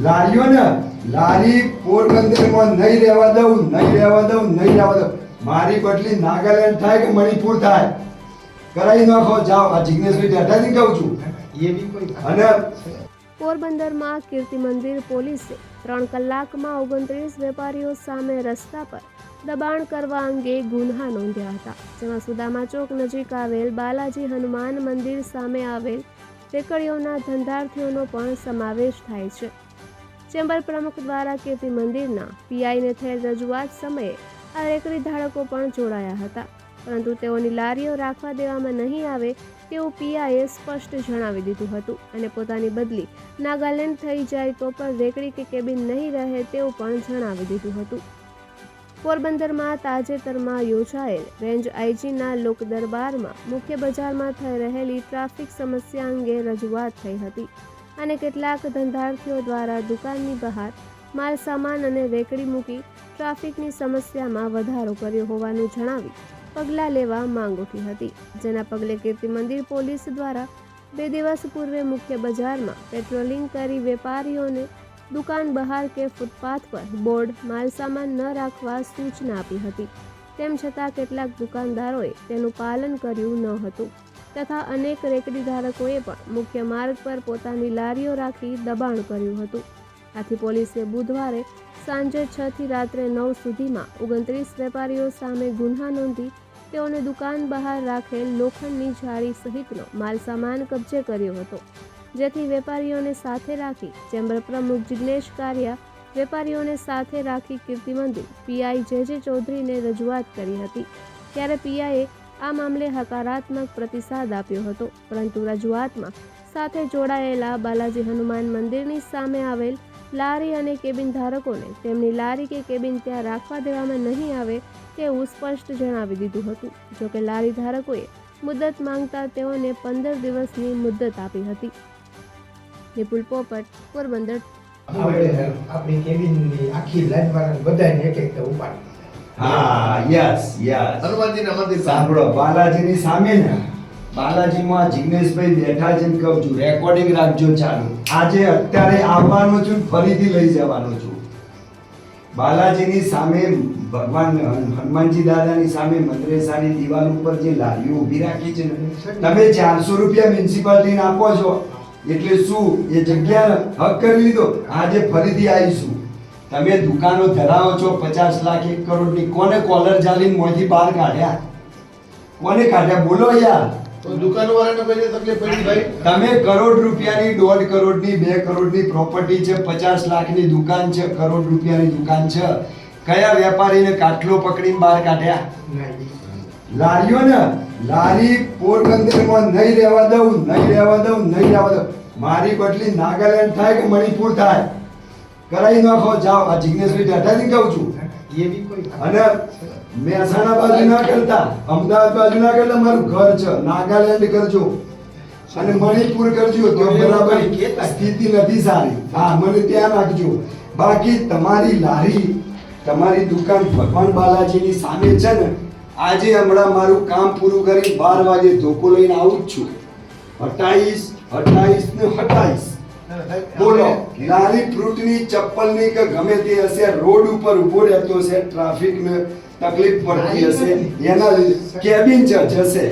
લારીઓ લારી પોરબંદરમાં નહીં રહેવા દઉં નહીં રહેવા દઉં નહીં રહેવા દઉં. મારી બદલી નાગાલેન્ડ થાય કે મણિપુર થાય? કરાવી નાખો જાઓ. આ જિજ્ઞેશભાઈ ટેટાજી કહું છું. અને પોરબંદરમાં કીર્તિ મંદિર પોલીસે ત્રણ કલાકમાં ઓગણત્રીસ વેપારીઓ સામે રસ્તા પર દબાણ કરવા અંગે ગુન્હા નોંધ્યા હતા. જેમાં સુદામા ચોક નજીક આવેલ બાલાજી હનુમાન મંદિર સામે આવેલ ટેકડીઓના ધંધાર્થીઓનો પણ સમાવેશ થાય છે. ચેમ્બર પ્રમુખ દ્વારા કીર્તિ મંદિરના પીઆઈને થયેલ રજૂઆત સમયે આ રેકડી ધારકો પણ જોડાયા હતા. પરંતુ તેઓની લારીઓ રાખવા દેવામાં નહીં આવે તેવું પીઆઈએ સ્પષ્ટ જણાવી દીધું હતું અને પોતાની બદલી નાગાલેન્ડ થઈ જાય તો પણ રેકડી કે કેબિન નહીં રહે તેવું પણ જણાવી દીધું હતું. પોરબંદરમાં તાજેતરમાં યોજાયેલ રેન્જ આઈજીના લોક દરબારમાં મુખ્ય બજારમાં થઈ રહેલી ટ્રાફિક સમસ્યા અંગે રજૂઆત થઈ હતી. અને કેટલાક ધંધાર્થીઓ દ્વારા દુકાનની બહાર માલ, સામાન અને વેકડી મૂકી ટ્રાફિકની સમસ્યામાં વધારો કર્યો હોવાનું જણાવી પગલાં લેવા માંગ ઉઠી હતી. જેના પગલે કીર્તિ મંદિર પોલીસ દ્વારા બે દિવસ પૂર્વે મુખ્ય બજારમાં પેટ્રોલિંગ કરી વેપારીઓને દુકાન બહાર કે ફૂટપાથ પર બોર્ડ માલસામાન ન રાખવા સૂચના આપી હતી. તેમ છતાં કેટલાક દુકાનદારોએ તેનું પાલન કર્યું ન હતું. તથા અનેક રેકડી ધારકોએ પણ મુખ્ય માર્ગ પર પોતાની લારીઓ રાખી દબાણ કર્યું હતું. આથી પોલીસે બુધવારે સાંજે છ થી રાત્રે નવ સુધીમાં ઓગણત્રીસ વેપારીઓ સામે ગુન્હા નોંધી તેઓને દુકાન બહાર રાખેલ લોખંડની જાળી સહિતનો માલસામાન કબજે કર્યો હતો. જેથી વેપારીઓને સાથે રાખી ચેમ્બર પ્રમુખ જિગ્નેશ કારિયા વેપારીઓને સાથે રાખી કીર્તિ મંદિર પીઆઈ જે જે ચૌધરીને રજૂઆત કરી હતી. ત્યારે પીઆઈએ આ મામલે હકારાત્મક પ્રતિસાદ આપ્યો હતો, પરંતુ રજૂઆતમાં સાથે જોડાયેલા બાલાજી હનુમાન મંદિરની સામે આવેલ લારી અને કેબિન ધારકોને તેમની લારી કે કેબિન ત્યાં રાખવા દેવામાં નહીં આવે તેવું સ્પષ્ટ જણાવી દીધું હતું. જોકે લારી ધારકોએ મુદત માંગતા તેઓને પંદર દિવસની મુદત આપી હતી. વિપુલ પોપટ પોરબંદર. આપણે આપણી કેબિનની આખી લાઈન બધાને એક એક ઉપાડી હા યસ યસ હનુમાનજીના મંદિર સાંભળો બાલાજીની સામે ને બાલાજીમાં જિગ્નેશભાઈ બેઠા છે કહું છું રેકોર્ડિંગ રાખજો ચાલુ. આજે અત્યારે આવવાનો છું ફરીથી લઈ જવાનો છું. બાલાજીની સામે ભગવાન હનુમાનજી દાદાની સામે મદ્રેસાની દિવાલ ઉપર જે લારીઓ ઊભી રાખી છે તમે ચારસો રૂપિયા મ્યુનિસિપાલિટીને આપો છો. એટલે શું એ જગ્યા હક કરી લીધો? આજે ફરીથી આવીશું. તમે દુકાનો ધરાવો છો પચાસ લાખ એક કરોડની કોને કોલર ચાલીને મોંથી બહાર કાઢ્યા? કોને કાઢ્યા? બોલો યાર. તો દુકાનો વાળાને પહેલી તકલીફ પડી ભાઈ? તમે કરોડ રૂપિયાની દોઢ કરોડની બે કરોડની પ્રોપર્ટી છે પચાસ લાખની દુકાન છે કરોડ રૂપિયાની દુકાન છે. કયા વેપારીને કાટલો પકડીને બહાર કાઢ્યા? લારીઓ ને લારી પોરબંદરમાં નહીં રહેવા દઉં નહીં રહેવા દઉં નહીં રહેવા દઉં. મારી બદલી નાગાલેન્ડ થાય કે મણિપુર થાય? કરાવી નાખો જાઓ. આ જિજ્ઞેશભાઈ ટાટાથી કહું છું. અને મહેસાણા બાજુ ના કરતા અમદાવાદ બાજુ ના કરતા મારું ઘર છે નાગાલેન્ડ કરજો. અને મણિપુર કરજો તો બરાબર સ્થિતિ નથી સારી. હા મને ત્યાં રાખજો. બાકી તમારી લારી તમારી દુકાન ભગવાન બાલાજીની સામે છે ને આજે હમણાં મારું કામ પૂરું કરી બાર વાગે ધોકો લઈને આવું જ છું. અઠાવીસ અઠાવીસ ને અઠાવીસ બોલો. નાની ફ્રૂટની ચપ્પલની કે ગમે તે હશે રોડ ઉપર ઊભો રહેતો હશે ટ્રાફિક ને તકલીફ પડતી હશે એના લીધે કેબિન ચર્ચ જશે